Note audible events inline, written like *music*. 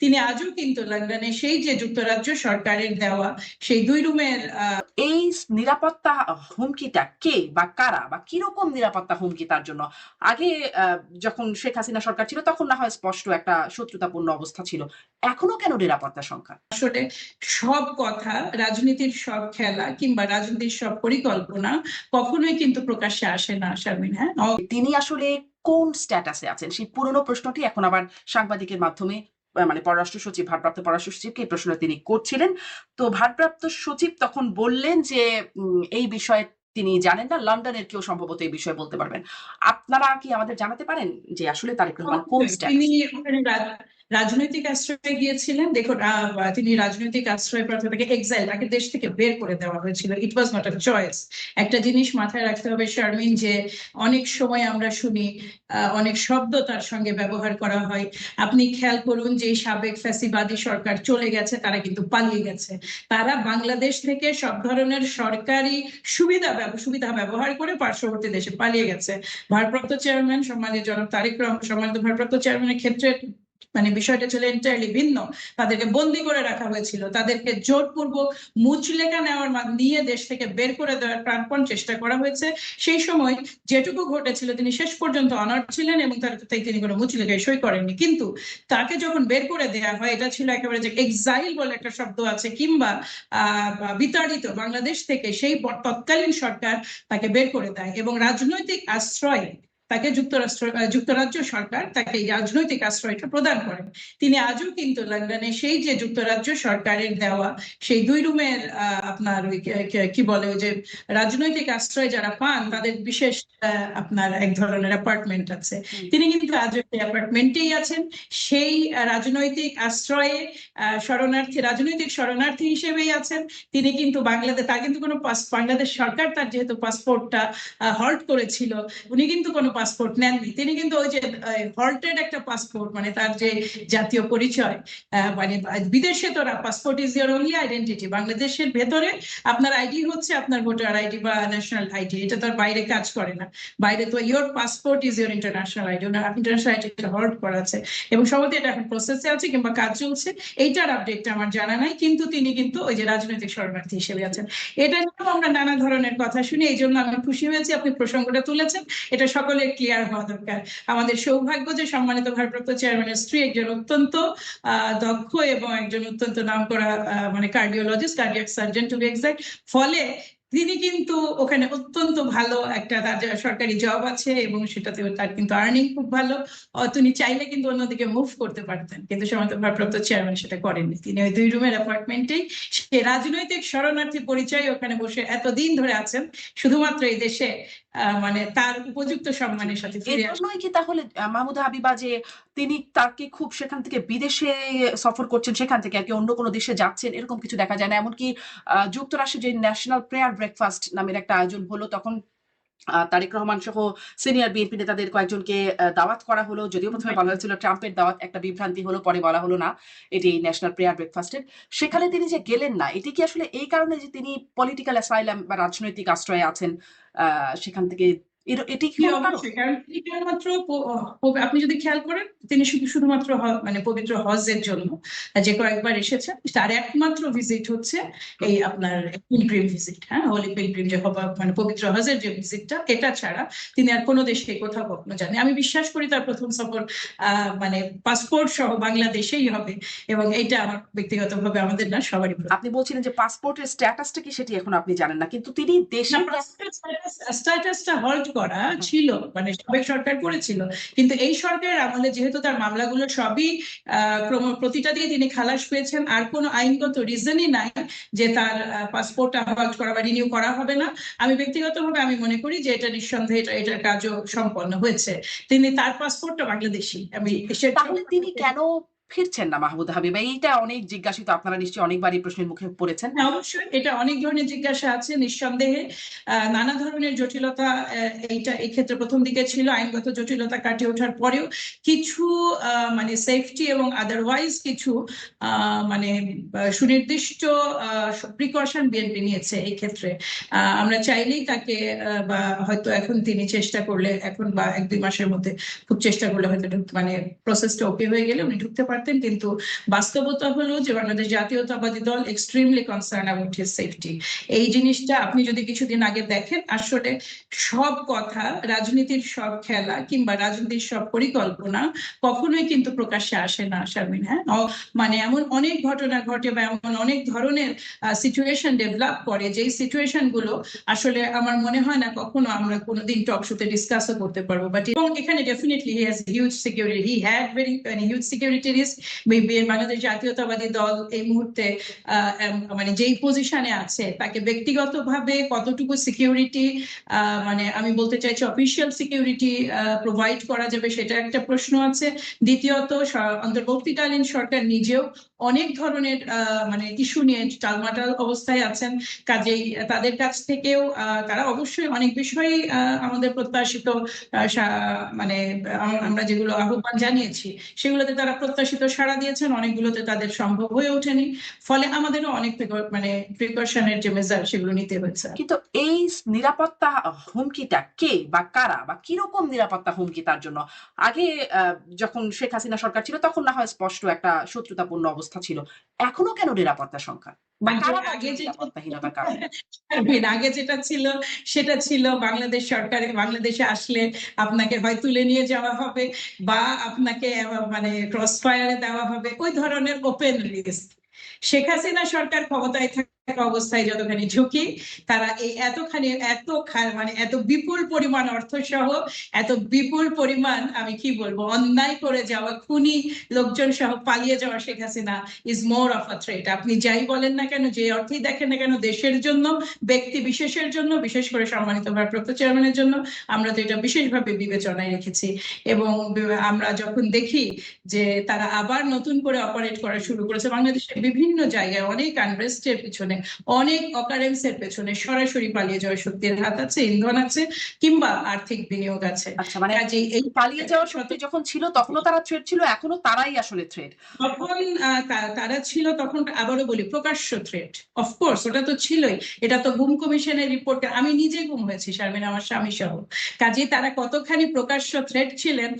তিনি আজও কিন্তু লন্ডনে সেই যে যুক্তরাজ্য সরকারের দেওয়া সেই দুই রুমের এই নিরাপত্তা হুমকিটা কে বা কারা বা কীরকম নিরাপত্তা হুমকি তার জন্য? আগে যখন শেখ হাসিনা সরকার ছিল তখন না হয় স্পষ্ট একটা শত্রুতাপূর্ণ অবস্থা ছিল। এখনও কেন নিরাপত্তা সংখ্যা? আসলে সব কথা রাজনীতির সব খেলা কিংবা রাজনীতির সব পরিকল্পনা কখনোই কিন্তু প্রকাশ্যে আসে না শারমিন হ্যাঁ? তিনি আসলে কোন স্ট্যাটাসে আছেন? সেই পুরনো প্রশ্নটি এখন আবার সাংবাদিকের মাধ্যমে মানে পররাষ্ট্র সচিব ভারপ্রাপ্ত পররাষ্ট্র সচিবকে এই প্রশ্নটা তিনি করছিলেন। তো ভারপ্রাপ্ত সচিব তখন বললেন যে উম, এই বিষয়ে তিনি জানেন না লন্ডনের কেউ সম্ভবত এই বিষয়ে বলতে পারবেন। আপনারা কি আমাদের জানাতে পারেন যে আসলে তারেক রহমান কোন তিনি রাজনৈতিক আশ্রয়ে গিয়েছিলেন। আহ, তিনি রাজনৈতিক আশ্রয় প্রার্থী থেকে এক্সাইল তাকে দেশ থেকে বের করে দেওয়া হয়েছিল। ইট ওয়াজ নট আ চয়েস একটা জিনিস মাথায় রাখতে হবে শারমিন যে অনেক সময় আমরা শুনি অনেক শব্দ তার সঙ্গে ব্যবহার করা হয়। আপনি খেয়াল করুন যে সাবেক ফ্যাসিবাদী সরকার চলে গেছে তারা কিন্তু পালিয়ে গেছে। তারা বাংলাদেশ থেকে সব ধরনের সরকারি সুবিধা সুবিধা ব্যবহার করে পার্শ্ববর্তী দেশে পালিয়ে গেছে। ভারপ্রাপ্ত চেয়ারম্যান সম্মানিত জনাব তারেক রহমান সম্মানিত ভারপ্রাপ্ত চেয়ারম্যানের ক্ষেত্রে মানে বিষয়টা ছিল এন্টায়ারলি ভিন্ন। তাদেরকে বন্দি করে রাখা হয়েছিল। তাদেরকে জোরপূর্বক মুচলেখা নেওয়ার নিয়ে দেশ থেকে বের করে দেওয়ার প্রাণপণ চেষ্টা করা হয়েছে। সেই সময় যেটুকু ঘটেছিল তিনি শেষ পর্যন্ত অনার ছিলেন এবং তার তাই তিনি কোনো মুচলেখায় সই করেননি। কিন্তু তাকে যখন বের করে দেওয়া হয়, এটা ছিল একেবারে যে এক্সাইল বলে একটা শব্দ আছে কিংবা আহ বিতাড়িত বাংলাদেশ থেকে সেই তৎকালীন সরকার তাকে বের করে দেয় এবং রাজনৈতিক আশ্রয় তাকে যুক্তরাষ্ট্র যুক্তরাজ্য সরকার তাকে রাজনৈতিক আশ্রয়টা প্রদান করেন। তিনি আজও কিন্তু লন্ডনে সেই যে যুক্তরাজ্য সরকারের দেওয়া সেই দুই রুমের আপনার ওই কে- বলে ওই যে রাজনৈতিক আশ্রয় যারা পান তাদের বিশেষ আপনার এক ধরনের অ্যাপার্টমেন্ট আছে। তিনি কিন্তু আজও সেই অ্যাপার্টমেন্টেই আছেন। সেই রাজনৈতিক আশ্রয়ে আহ, শরণার্থী রাজনৈতিক শরণার্থী হিসেবেই আছেন। তিনি কিন্তু বাংলাদেশ তার কিন্তু কোনো বাংলাদেশ সরকার তার যেহেতু পাসপোর্টটা হল্ট করেছিল উনি কিন্তু কোনো পাসপোর্ট নেননি। তিনি কিন্তু ওই যে হল্টেড একটা পাসপোর্ট মানে তার যে জাতীয় পরিচয় মানে বিদেশে তোরা passport is your only identity বাংলাদেশের ভেতরে আপনার আইডি হচ্ছে আপনার ভোটার আইডি বা ন্যাশনাল আইডি এটা তার বাইরে কাজ করে না। বাইরে তো your passport is your international ID owner international ID hold করা আছে। এবং সম্ভবত এটা এখন প্রসেসে আছে কিংবা কাজ চলছে। এইটার আপডেটটা আমার জানা নাই, কিন্তু তিনি কিন্তু ওই যে রাজনৈতিক শরণার্থী হিসেবে আছেন। এটা নিয়েও আমরা নানা ধরনের কথা শুনি এই জন্য আমি খুশি হয়েছি, আপনি প্রসঙ্গটা তুলেছেন। এটা সকলের ক্লিয়ার হওয়া দরকার? আমাদের সৌভাগ্য যে সম্মানিত ভারপ্রাপ্ত চেয়ারম্যানের স্ত্রী একজন অত্যন্ত দক্ষ এবং একজন অত্যন্ত নামকরা আহ, মানে cardiologist cardiac surgeon to be exact ফলে তিনি কিন্তু ওখানে অত্যন্ত ভালো একটা তার সরকারি জব আছে এবং সেটাতে তার কিন্তু আর্নিং খুব ভালো। তিনি চাইলে কিন্তু অন্যদিকে মুভ করতে পারতেন কিন্তু সমান্ত ভারপ্রাপ্ত চেয়ারম্যান সেটা করেননি। তিনি ওই দুই রুমের অ্যাপার্টমেন্টেই সে রাজনৈতিক শরণার্থী পরিচয় ওখানে বসে এতদিন ধরে আছেন শুধুমাত্র এই দেশে মানে তার উপযুক্ত সম্মানের সাথে কি তাহলে মাহমুদ হাবিবা যে তিনি তাকে খুব সেখান থেকে বিদেশে সফর করছেন, সেখান থেকে আরকি অন্য কোনো দেশে যাচ্ছেন, এরকম কিছু দেখা যায় না। এমনকি যুক্তরাষ্ট্রে যে ন্যাশনাল প্রেয়ার ব্রেকফাস্ট নামের একটা আয়োজন হলো, তখন তারেক রহমান সহ সিনিয়র বিএনপি নেতাদের কয়েকজনকে দাওয়াত করা হলো। যদিও প্রথমে বলা হয়েছিল ট্রাম্পের দাওয়াত একটা বিভ্রান্তি হলো পরে বলা হলো না। এটি ন্যাশনাল প্রেয়ার ব্রেকফাস্টের। সেখানে তিনি যে গেলেন না এটি কি আসলে এই কারণে যে তিনি পলিটিক্যাল অ্যাসাইলাম বা রাজনৈতিক আশ্রয়ে আছেন আহ, সেখান থেকে এটি কি কেবলমাত্র প- আপনি যদি খেয়াল করেন তিনি শুধুমাত্র মানে পবিত্র হজের জন্য যে কয়েকবার এসেছেন তার একমাত্র ভিজিট হচ্ছে এই আপনার পিলগ্রিম ভিজিট হ্যাঁ হোলি পিলগ্রিম যে মানে পবিত্র হজের যে ভিজিটটা এটা ছাড়া তিনি আর কোনো দেশে কোথাও কখনো যান আমি বিশ্বাস করি তার প্রথম সফর মানে পাসপোর্ট সহ বাংলাদেশেই হবে এবং এইটা আমার ব্যক্তিগতভাবে আমাদের না সবারই আপনি বলছিলেন যে পাসপোর্টের স্ট্যাটাসটা কি সেটি এখন আপনি জানেন না কিন্তু তিনি দেশে স্ট্যাটাসটা হল্ট করা ছিল মানে সাবেক সরকার করেছিল। কিন্তু এই সরকারের আমলে যেহেতু তার মামলাগুলো সবই প্রতিটা দিয়ে তিনি খালাস পেয়েছেন আর কোনো আইনগত রিজনই নাই যে তার পাসপোর্ট হল্ট করা বা রিনিউ করা হবে না। আমি ব্যক্তিগতভাবে আমি মনে করি যে এটা নিঃসন্দেহে এটা এটার কাজও সম্পন্ন হয়েছে। তিনি তার পাসপোর্টটা বাংলাদেশি আমি তিনি কেন ফিরছেন না মাহমুদ হাবিব। এইটা অনেক জিজ্ঞাসিত আপনারা নিশ্চয়ই অনেকবারই প্রশ্নের মুখে পড়েছেন। হ্যাঁ, অবশ্যই। এটা অনেক ধরনের জিজ্ঞাসা আছে নিঃসন্দেহে। নানা ধরনের জটিলতা এইটা এই ক্ষেত্রে প্রথম দিকে ছিল আইনগত জটিলতা কাটিয়ে ওঠার পরেও কিছু মানে সেফটি এবং আদারওয়াইজ কিছু মানে সুনির্দিষ্ট প্রিকশন বিএনপি নিয়েছে এই ক্ষেত্রে। আমরা চাইলেই তাকে বা হয়তো এখন তিনি চেষ্টা করলে এখন বা এক দুই মাসের মধ্যে খুব চেষ্টা করলে হয়তো মানে প্রসেসটা ওকে হয়ে গেলে উনি ঢুকতে পারেন পারতেন, কিন্তু বাস্তবতা হলো যে Bangladesh Jatiyatabadi Dal extremely concern about his safety এই জিনিসটা আপনি যদি কিছুদিন আগে দেখেন, আসলে সব কথা, রাজনীতির সব খেলা কিংবা রাজনীতির সব পরিকল্পনা কখনোই কিন্তু প্রকাশ্যে আসে না, শারমিন হ্যাঁ? মানে এমন অনেক ঘটনা ঘটে বা এমন অনেক ধরনের সিচুয়েশন ডেভেলপ করে, যেই সিচুয়েশনগুলো আসলে আমার মনে হয় না কখনো আমরা কোনোদিন টক শোতে ডিসকাসও করতে পারব। বাট এবং এখানে definitely he has huge security he had very huge security risk Bangladesh Jatiyatabadi Dal এই মুহূর্তে মানে যেই পজিশনে আছে তাকে ব্যক্তিগতভাবে কতটুকু সিকিউরিটি মানে আমি বলতে চাইছি অফিসিয়াল সিকিউরিটি প্রোভাইড করা যাবে সেটা একটা প্রশ্ন আছে। দ্বিতীয়ত অন্তর্বর্তীকালীন সরকার নিজেও অনেক ধরনের মানে ইস্যু নিয়ে টালমাটাল অবস্থায় আছেন। কাজেই তাদের কাছ থেকেও তারা অবশ্যই অনেক বিষয়ই আহ, আমাদের প্রত্যাশিত মানে আমরা যেগুলো আহ্বান জানিয়েছি সেগুলোতে তারা প্রত্যাশিত সাড়া দিয়েছেন, অনেকগুলোতে তাদের সম্ভব হয়ে ওঠেনি। ফলে আমাদেরও অনেক মানে প্রিকশনের যে মেজার সেগুলো নিতে হয়েছে। কিন্তু এই নিরাপত্তা হুমকিটা কে বা কারা বা কীরকম নিরাপত্তা হুমকি তার জন্য? আগে যখন শেখ হাসিনা সরকার ছিল, তখন না হয় স্পষ্ট একটা শত্রুতাপূর্ণ অবস্থা ছিল। এখনও কেন নিরাপত্তা সংখ্যা? আগে আগে যে নিরাপত্তাহীনতার কারণ। *laughs* শারমিন, আগে যেটা ছিল সেটা ছিল বাংলাদেশ সরকার বাংলাদেশে আসলে আপনাকে হয় তুলে নিয়ে যাওয়া হবে বা আপনাকে মানে ক্রস ফায়ারে দেওয়া হবে। ওই ধরনের ওপেন রিস্ক শেখ হাসিনা সরকার ক্ষমতায় থাকা অবস্থায় যতখানি ঝুঁকি, তারা এই এতখানি, এত মানে এত বিপুল পরিমাণ অর্থ সহ এত বিপুল পরিমাণ, আমি কি বলব, অন্যায় করে যাওয়া খুনি লোকজন সহ পালিয়ে যাওয়া Sheikh Hasina is more of a threat আপনি যাই বলেন না কেন, যে অর্থেই দেখেন না কেন, দেশের জন্য, ব্যক্তি বিশেষের জন্য, বিশেষ করে সম্মানিত ভারপ্রাপ্ত চেয়ারম্যানের জন্য, আমরা তো এটা বিশেষভাবে বিবেচনায় রেখেছি। এবং আমরা যখন দেখি যে তারা আবার নতুন করে অপারেট করা শুরু করেছে, বাংলাদেশের বিভিন্ন জায়গায় অনেক আনরেস্টের পিছনে অনেক অকারেন্সের পেছনে সরাসরি পালিয়ে যাওয়ার শক্তির হাত আছে ইন্ধন আছে কিংবা আর্থিক বিনিয়োগ আছে। আচ্ছা মানে এই পালিয়ে যাওয়ার শক্তি যখন ছিল তখনও তারা থ্রেড ছিল এখনও তারাই আসলে থ্রেড তখন তারা ছিল তখন আবারও বলি প্রকাশ্য থ্রেট অফকোর্স ওটা তো ছিলই। এটা তো গুম কমিশনের রিপোর্টে আমি নিজে গুম হয়েছি শারমিন আমার স্বামী সহ। কাজে তারা কতখানি প্রকাশ্য থ্রেট ছিলেন